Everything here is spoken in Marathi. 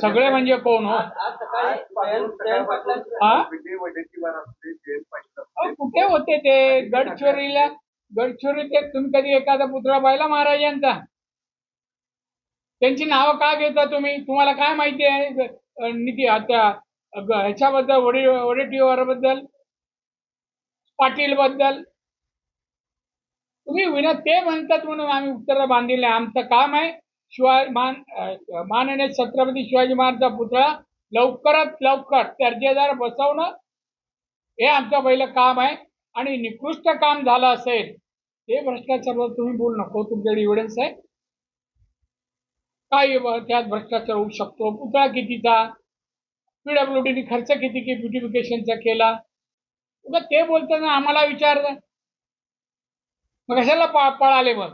सगळे म्हणजे कोण हो? कुठे होते ते? गडचिरोली ते तुम्ही कधी एखादा पुतळा पाहिला महाराजांचा? त्यांची नावं का घेता तुम्ही? तुम्हाला काय माहिती आहे? त्या ग- ह्याच्याबद्दल वडे वडेट्टीवारबद्दल पाटील बद्दल तुम्ही विना ते म्हणतात म्हणून आम्ही उत्तर बांधिले. आमचं काम आहे शिवाय मान माननीय छत्रपती शिवाजी महाराजचा पुतळा लवकरात लवकर दर्जेदार बसवणं हे आमचं पहिलं काम आहे. आणि निकृष्ट काम झालं असेल ते भ्रष्टाचारावर तुम्ही बोलू नको. तुमच्याकडे एव्हिडन्स आहे. काय त्यात भ्रष्टाचार होऊ शकतो. पुतळा कितीचा? पीडब्ल्यूडीने खर्च किती की ब्युटिफिकेशनचा केला? ते बोलताना आम्हाला विचारलं. मग कशाला पा- पळाले मग?